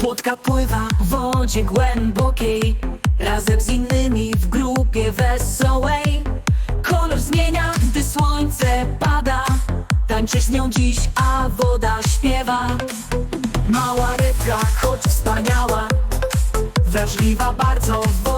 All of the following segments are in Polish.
Płotka pływa w wodzie głębokiej Razem z innymi w grupie wesołej. Kolor zmienia, gdy słońce pada Tańczy z nią dziś, a woda śpiewa. Mała rybka, choć wspaniała Wrażliwa bardzo woda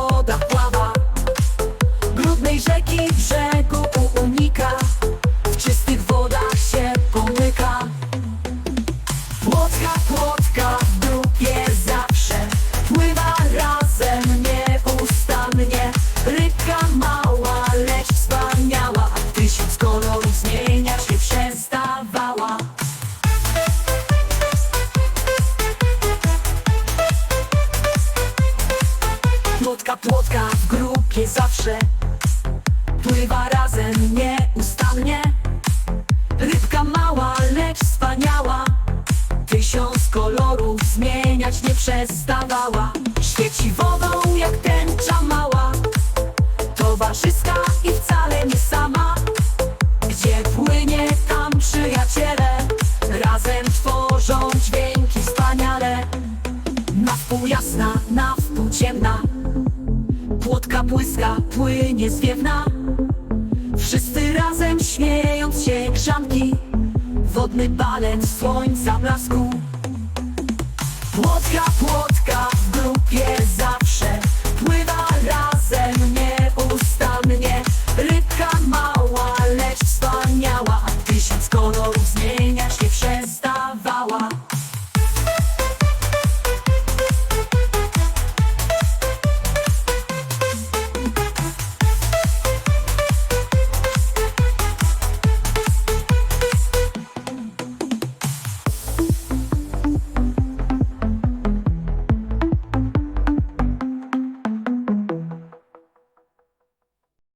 Płotka, płotka w grupie zawsze. Pływa razem nieustannie. Rybka mała, lecz wspaniała. Tysiąc kolorów zmieniać nie przestawała. Świeci wodą jak tęcza mała. Towarzyska i wcale nie sama. Gdzie płynie tam przyjaciele Razem tworzą dźwięki wspaniale. Na wpół jasna, na wpół ciemna Płotka błyska, płynie zwiewna Wszyscy razem śmiejąc się grzanki. Wodny balet słońca blasku. Płotka, płotka w grupie zawsze